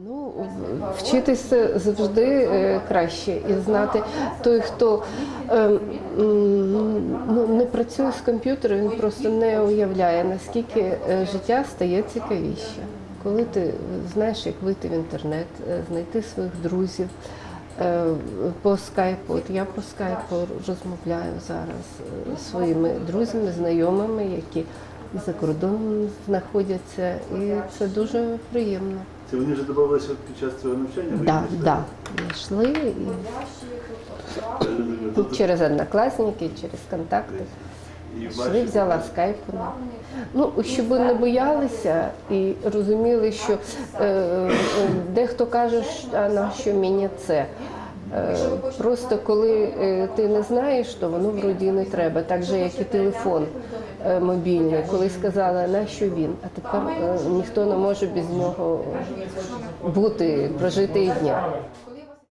Ну, вчитися завжди е, краще і знати той, хто е, ну, не працює з комп'ютером, він просто не уявляє, наскільки е, життя стає цікавіше. Коли ти знаєш, як вийти в інтернет, знайти своїх друзів по скайпу. От я по скайпу розмовляю зараз зі своїми друзями, знайомими, які за кордоном знаходяться, і це дуже приємно. Це вони вже додавалися під час цього навчання? Так, Да. Йшли і через однокласники, через контакти. І взяла скайпу. Ну, щоб не боялися і розуміли, що е, дехто каже, що, а на що мені це. Е, Просто коли е, ти не знаєш, то воно вроді не треба. Так же, як і телефон е, мобільний. Коли сказала, на що він, а тепер е, ніхто не може без нього бути, прожити і дня.